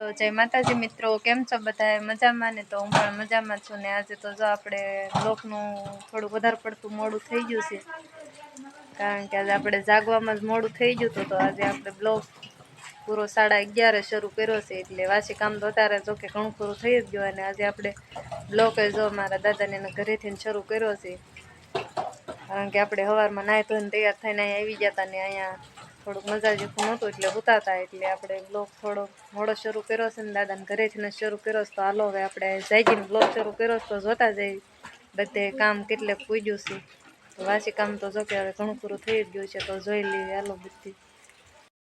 તો જય માતાજી મિત્રો, કેમ છો બધા મજામાં ને? તો હું પણ મજામાં છું ને આજે તો જો આપણે બ્લોકનું થોડું વધારે પડતું મોડું થઈ ગયું છે. કારણ કે આજે આપણે જાગવામાં જ મોડું થઈ ગયું હતું, તો આજે આપણે બ્લોક પૂરો સાડા અગિયારે શરૂ કર્યો છે. એટલે વાસી કામ તો અત્યારે જો કે ઘણું પૂરું થઈ જ ગયું અને આજે આપણે બ્લોક જો મારા દાદાને એના ઘરેથી શરૂ કર્યો છે. કારણ કે આપણે સવારમાં નાહી ધોઈને તૈયાર થઈને અહીંયા આવી ગયા હતા ને અહીંયા થોડુંક મજા જેવું નહોતું એટલે ઉતારતા એટલે આપણે બ્લોગ થોડો મોડો શરૂ કર્યો છે ને દાદાને ઘરેથી ને શરૂ કર્યો છે તો હાલો હવે આપણે જાગીને બ્લોગ શરૂ કર્યો છે તો જોતા જઈ બધે કામ કેટલે પૂજ્યું છે. તો વાસી કામ તો જો કે હવે ઘણું પૂરું થઈ જ ગયું છે તો જોઈ લઈએ હાલો બધી.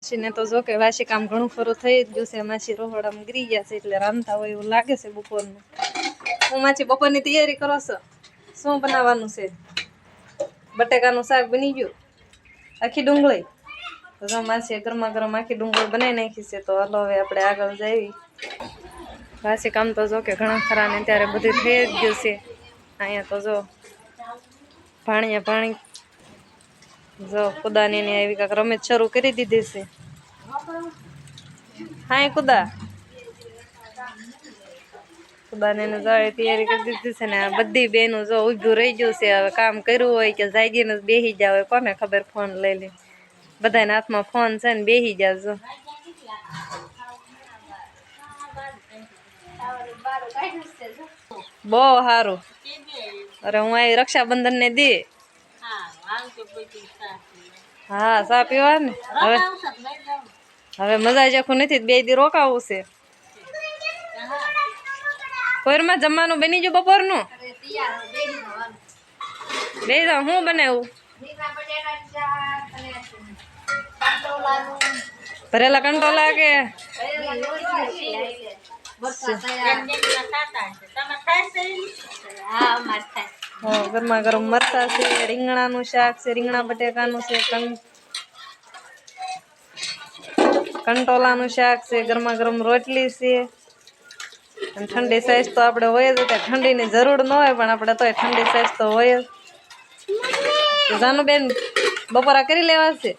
માસીને તો જો કે વાસી કામ ઘણું ખરું થઈ જ ગયું છે. માસી રોહડામાં ગરી ગયા છે એટલે રાંધતા હોય એવું લાગે છે બપોરનું. હું માછી બપોરની તૈયારી કરો છો? શું બનાવવાનું છે? બટેકાનું શાક બની ગયું? આખી ડુંગળી? તો જો માસી ગરમા ગરમ આખી ડુંગળી બનાવી નાખી છે. તો હાલો હવે આપણે આગળ જઈએ વાસી કામ તો જો કે ઘણા ખરા ને ત્યારે બધું થઈ જ ગયું છે. અહીંયા તો જો ભાણિયા ભાણી, જો કુદાની ને એવી કાંક રમત શરૂ કરી દીધી છે. હા કુદા. કુદાને એને જાળે તૈયારી કરી દીધી છે ને આ બધી બેનું જો ઊભું રહી ગયું છે. હવે કામ કર્યું હોય કે જાગીને જ બેસી જાવ હોય, કોને ખબર ફોન લઈ લે. બધાના હાથમાં ફોન છે ને બેસી જાજો બહુ સારું અરે હું અહીં રક્ષાબંધન ને દે. હા, ચા પીવા ને? હવે હવે મજા જખું નથી બે દી રોકાવું છે. કોઈરમાં જમવાનું બની ગયું બપોરનું? બે હું બનાવું? ભરેલા કંટોલા કે ગરમા ગરમ મરચા છે, રીંગણાનું શાક છે, રીંગણા બટેકાનું છે કંટોલાનું શાક છે ગરમા ગરમ રોટલી છે. ઠંડી સાઈઝ તો આપણે હોય જ, એટલે ઠંડીની જરૂર ન હોય, પણ આપણે તોય ઠંડી સાઈઝ તો હોય જ. જાનુબેન, બપોરા કરી લેવા છે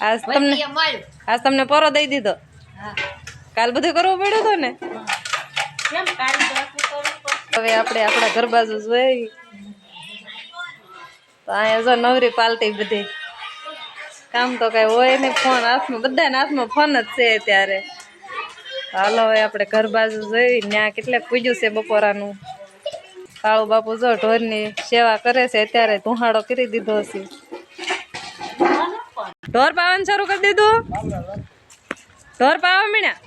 આજ તમને આજ તમને પોરો દઈ દીધો. કાલ બધું કરવું પડ્યું હતું ને? હવે આપણે આપણા ઘર બાજુ જોઈ તો અહીંયા જો નવરી પાલતી બધી. કામ તો કઈ હોય નહીં ફોન હાથમાં બધાના હાથમાં ફોન જ છે ત્યારે હાલો હવે આપણે ઘર બાજુ જોઈ ત્યાં કેટલે પૂજ્યું છે બપોરાનું? કાળુ બાપુ જો ઢોરની સેવા કરે છે અત્યારે ધુહાડો કરી દીધો છે. ઢોર પાવાનું શરૂ કરી દીધું? ઢોર પાવા મીણ્યા?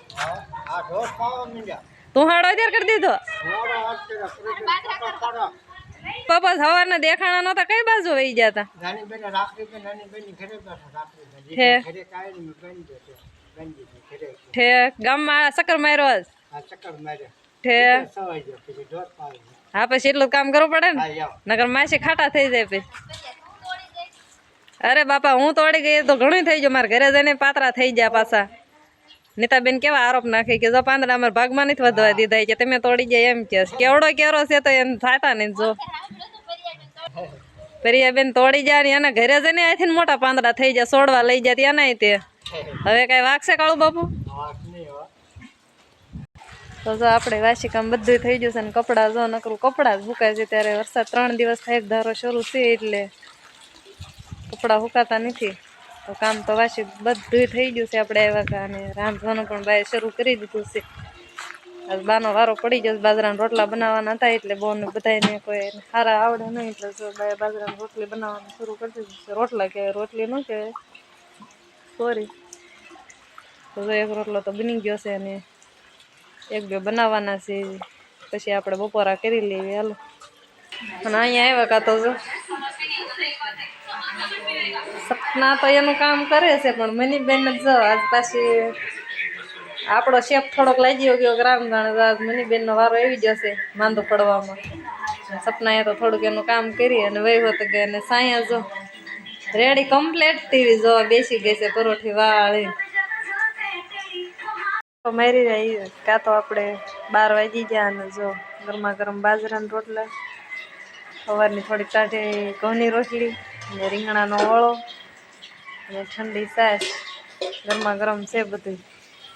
ધુહાડો અત્યારે કરી દીધો? પપ્પા સવારના દેખાણા નહોતા કઈ બાજુ વહી ગયા હતા ગામમાં ચક્કર માર્યો જ હા પછી એટલું કામ કરવું પડે ને? નગર માસી ખાટા થઈ જાય પછી. અરે બાપા હું તોડી ગઈ તો ઘણું થઈ ગયું. મારા ઘરે જઈને પાતરા થઈ ગયા પાછા. નીતાબેન કેવા આરોપ નાખે કે જો પાંદડા અમારા ભાગમાં નથી વધવા દીધા કે તમે તોડી ગયા એમ કે. કેવડો કેરો છે તો એમ થતા નહીં જો. પેરિયાબેન તોડી જાય ને એના ઘરે જઈને અહીંથી મોટા પાંદડા થઈ જાય સોડવા લઈ જાય ત્યાં નહીં તે હવે કઈ વાગશે કાળું બાપુ? તો જો આપણે વાસી કામ બધું થઈ ગયું છે ને કપડાં જો નકરું કપડાં જ સુકાય છે ત્યારે વરસાદ ત્રણ દિવસ થાય ધારો શરૂ છે એટલે કપડાં સુકાતા નથી. તો કામ તો વાસી બધું થઈ ગયું છે આપણે આવ્યા હતા અને રાંધવાનું પણ બાય શરૂ કરી દીધું છે. આજ બાનો વારો પડી ગયો બાજરાના રોટલા બનાવવાના હતા એટલે બહુને બધાને કોઈ સારા આવડે નહીં એટલે જો બાય બાજરાની રોટલી બનાવવાનું શરૂ કરી દીધું છે. રોટલા કહેવાય, રોટલી ન કહેવાય. સોરી તો એક રોટલો તો બની ગયો છે અને એક બે બનાવવાના છે. પછી આપણે બપોરા કરી લઈએ, હાલો. અને અહીંયા આવ્યા કાં તો જો. સપના તો એનું કામ કરે છે, પણ મની બેન જ જો આજ પાછી આપણો શેફ થોડોક લાગી ગયો ગ્રામ જાણે આજ મની બેનનો વારો આવી જશે માંદો પડવામાં. સપનાએ તો થોડુંક એનું કામ કરી અને વહી હોત ગયા અને સાયા જો રેડી કમ્પ્લેટ ટીવી જોવા બેસી ગઈ છે પરોઠી વાળી. તો મારી રહી કાં તો આપણે બાર વાગી ગયા અને જો ગરમા ગરમ બાજરાના રોટલા, સવારની થોડી કાઢી ઘઉંની રોટલી અને રીંગણાનો ઓળો અને ઠંડી સાસ ગરમા ગરમ છે બધું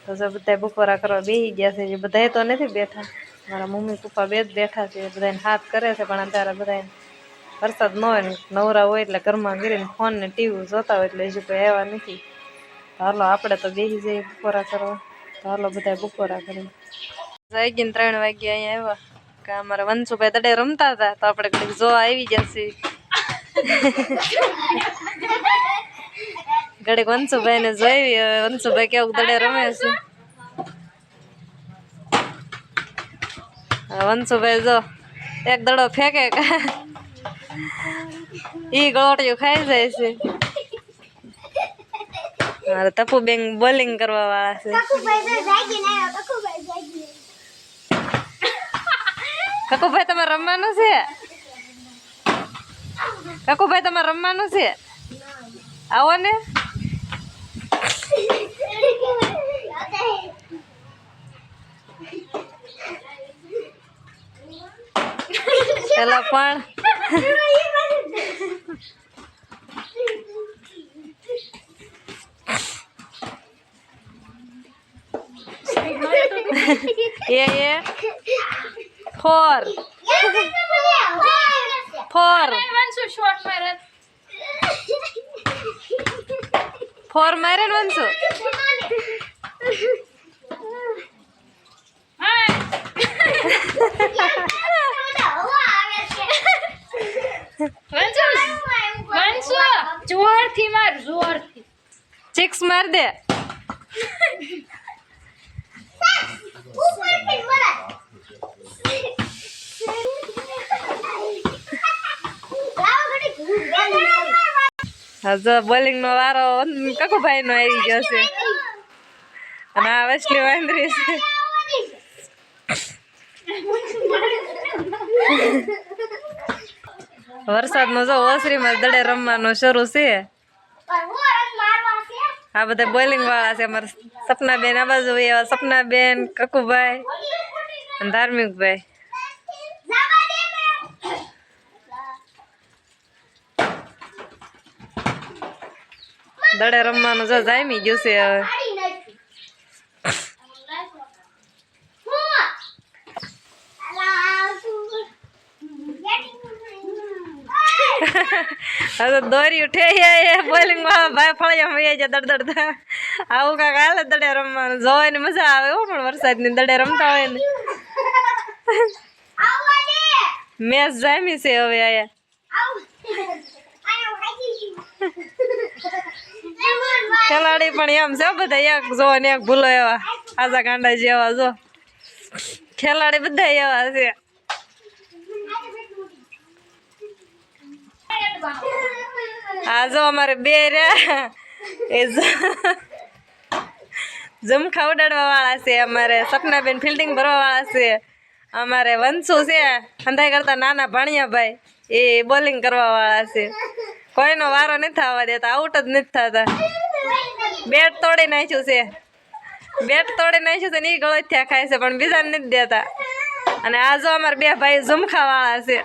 તો જો બધા બપોરા કરવા બેસી ગયા છે. જે તો નથી બેઠા. મારા મમ્મી પપ્પા બે જ બેઠા છે. બધાને હાથ કરે છે, પણ અત્યારે બધાને વરસાદ ન હોય નવરા હોય એટલે ઘરમાં ગીરીને ફોન ને ટીવી જોતા હોય એટલે હજુ કોઈ આવ્યા નથી. હાલો, આપણે તો બેસી જઈએ બપોરા કરવા. હાલો બધા બપોરા કરી જાગીને ત્રણ વાગ્યા અહીંયા આવ્યા. કે અમારા વંશુભાઈ દડે રમતા હતા, તો આપણે કડીક જો આવી જશે ઘડીક વંશુભાઈ ને જોઈ વંશુભાઈ કેવું દડે રમે છે. વંશુભાઈ જો, એક દડો ફેંકે. ઈ ગળોટિયું ખાઈ જાય છે. મારે તપુ બેન બોલિંગ કરવા વાળા છે કકુભાઈ તમારે રમવાનું છે કકુભાઈ તમારે રમવાનું છે આવો ને પેલા પણ એ એ ફોર ફોર ફોર મારે ને વંશુ જોરથી માર જોરથી ચિક્સ માર દે હા, જો બોલિંગ નો વારો કકુભાઈ નો આવી ગયો છે. અને આ વસલી વાંદરી છે. વરસાદ નો જો ઓસરીમાં દડે રમવાનું શરૂ છે. આ બધા બોલિંગ વાળા છે, અમારા સપના બેન આ બાજુ એવા સપના બેન કકુભાઈ અને ધાર્મિકભાઈ. દડે રમવાનું જો જામી ગયું છે હવે. હવે દોરી ઉઠે બોલિંગ વાળા ભાઈ ફળિયા મૈયા જાય દડ દડતા આવું કાંક હાલે દડે રમવાનું. જોવાની મજા આવે હો પણ વરસાદની દડે રમતા હોય ને. મેચ જામી છે હવે આયા ખેલાડી પણ એમ છે બધા એક જો ને એક ભૂલો એવા. આજા કાંડા જેવા જો. ખેલાડી બધા એવા છે. આ જો અમારે બે રહ્યા એ જમખા ઉડાડવા વાળા છે અમારે. સપનાબેન ફિલ્ડિંગ ભરવા વાળા છે. અમારે વંશુ છે. અંધાઈ કરતા નાના ભાણિયાભાઈ. એ બોલિંગ કરવા વાળા છે. કોઈનો વારો નથી થવા દેતા આઉટ જ નથી થતા. બેટ તોડી નાખ્યું છે. બેટ તોડી નાખ્યું છે ને એ ગળથિયા ખાય છે, પણ બીજા નથી દેતા. અને આ અમારા બે ભાઈ ઝુમખા વાળા છે.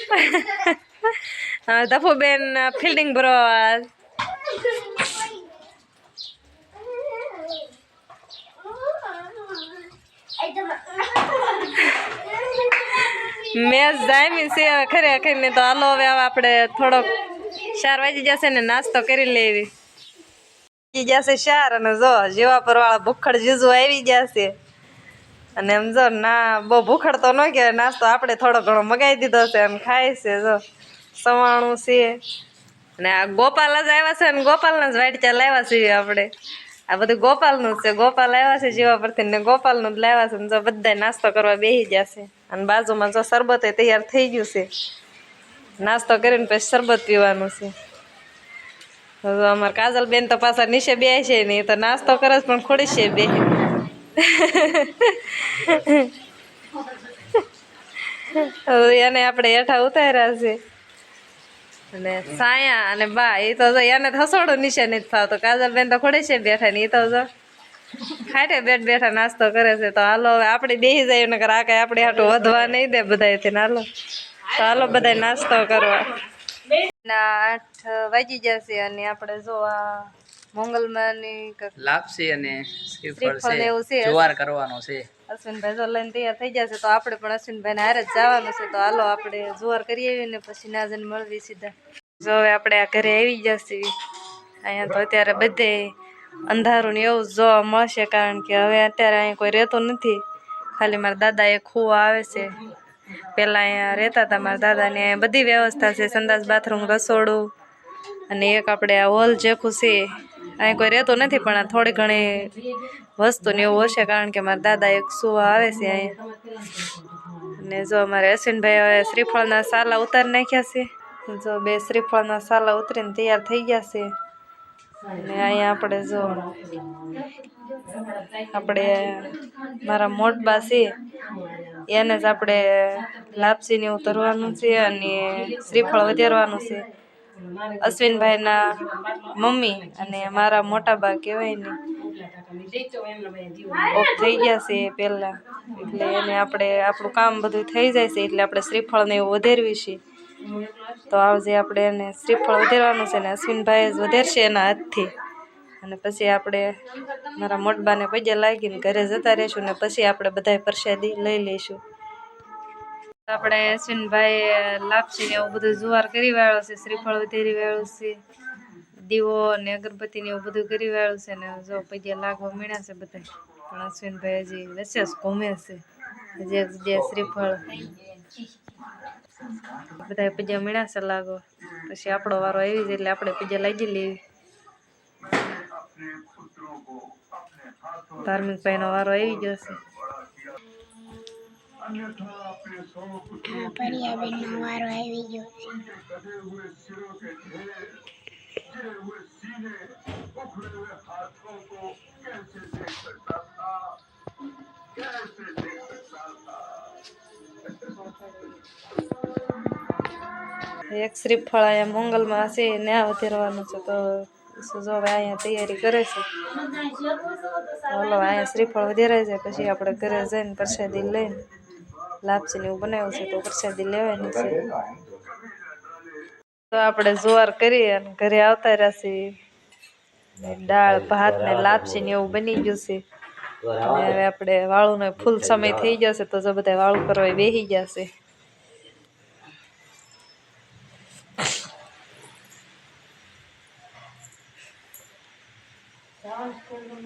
દફુબેન ફિલ્ડિંગ ભરવા મેચ જામી છે, ખરેખર ને તો હાલો હવે આપણે થોડોક ચાર વાગી જશે ને નાસ્તો કરી લેવી. વાગી જશે શાર અને જો જેવા પર વાળા ભૂખડ જીજુ આવી જશે. અને એમ જો ના, બહુ ભૂખડ તો ન કે નાસ્તો આપણે થોડો ઘણો મગાવી દીધો છે અને ખાય છે જો. સવાણું છે. અને આ ગોપાલ જ આવ્યા છે અને ગોપાલના જ વાટચા લાવ્યા છીએ આપણે. આ બધું ગોપાલનું જ છે. ગોપાલ આવ્યા છે જીવા પરથી ને ગોપાલનું જ લાવ્યા છે ને જો બધા નાસ્તો કરવા બેસી જશે. અને બાજુમાં જો શરબત તૈયાર થઈ ગયું છે. નાસ્તો કરીને પછી શરબત પીવાનું છે. હવે અમારે કાજલ બેન તો પાછા નીચે બે છે નહીં તો નાસ્તો કરે પણ ખોડી છે બે એને આપણે હેઠા ઉતાર્યા છે. અને સાયા અને બા, એ તો જો એને હસોડો નીચે નથી ફાવતો કાજલ બેન તો ખોડે છે બેઠા ને, એ તો જો ખાટે બેઠ બેઠા નાસ્તો કરે છે. તો હાલો, હવે આપણે બેસી જાય નકર આ કાંઈ આપણે હાટું વધવા નહીં દે બધા હાલો, તો હાલો બધા નાસ્તો કરવા. ના આઠ વાગી જશે અને આપણે જો આ મંગલમાની લાપસી અને શ્રીફળ છે. જુવાર કરવાનો છે. અશ્વિનભાઈ જો લઈને તૈયાર થઈ જશે તો આપણે પણ અશ્વિનભાઈને હારે જ જવાનું છે. તો હાલો આપણે જુવાર કરી આવીએ ને પછી નાજન મળવી સીધા. જો હવે આપણે આ ઘરે આવી જશે. અહીંયા તો અત્યારે બધે અંધારું ને એવું જોવા મળશે કારણ કે હવે અત્યારે અહીંયા કોઈ રહેતો નથી. ખાલી મારા દાદા એ ખૂવા આવે છે. પહેલાં અહીંયા રહેતા હતા મારા દાદાને બધી વ્યવસ્થા છે. સંદાસ બાથરૂમ, રસોડું અને એક આપણે આ હોલ જેખું છે, અહીં કોઈ રહેતું નથી, પણ આ થોડી ઘણી વસ્તુ ને એવું હશે કારણ કે મારા દાદા એક સુવા આવે છે અહીંયા. અને જો અમારે અશ્વિનભાઈ હવે શ્રીફળના સાલા ઉતારી નાખ્યા છે. જો બે શ્રીફળના સાલા ઉતરીને તૈયાર થઈ ગયા છે. અને અહીંયા આપણે જો, આપણે મારા મોટબા છે એને જ આપણે લાપસીને એવું તરવાનું છે અને શ્રીફળ વધારવાનું છે. અશ્વિનભાઈના મમ્મી અને મારા મોટા બા કહેવાય ને. ઓફ થઈ ગયા છે પહેલાં. એટલે એને આપણે આપણું કામ બધું થઈ જાય છે એટલે આપણે શ્રીફળને એવું વધારવી છે. તો આવજે આપણે એને શ્રીફળ વધારવાનું છે ને અશ્વિનભાઈ જ વધારશે એના હાથથી. અને પછી આપણે મારા મોટબાને પૈજા લાગીને ઘરે જતા રહીશું ને પછી આપણે બધાય પ્રસાદી લઈ લઈશું. આપણે અશ્વિનભાઈ લાપસી ને એવું બધું જુવાર કરી વાળો છે, શ્રીફળ વધેરી વાળું છે, દીવો ને અગરબત્તી ને એવું બધું કરી વાળું છે ને જો પગે લાગવા મળ્યા છે બધા પણ અશ્વિનભાઈ હજી વચ્ચે ઘૂમે છે જે જે શ્રીફળ. બધા પગે મળ્યા છે લાગો પછી આપણો વારો આવી જાય એટલે આપણે પગે લાગી લેવી. ધાર્મિક ભાઈનો વારો આવી ગયો છે પર્યાબેનનો વારો આવી ગયો એક શ્રીફળ અહીંયા મંગલમાં છે ને આ વધારવાનું છે તો જો હવે અહીંયા તૈયારી કરે છે. બોલો, અહીંયા શ્રીફળ વધારે છે, પછી આપણે ઘરે જઈને પ્રસાદી લઈને લાપસી એવું બનાવ્યું છે, તો પ્રસાદી લેવાની છે. તો આપણે જોવાર કરી અને ઘરે આવતા રહેશે. ને દાળ, ભાત ને લાપસી ને એવું બની ગયું છે. હવે આપણે વાળું ફૂલ સમય થઈ જશે તો જો બધા વાળું કરવા બેસી જશે on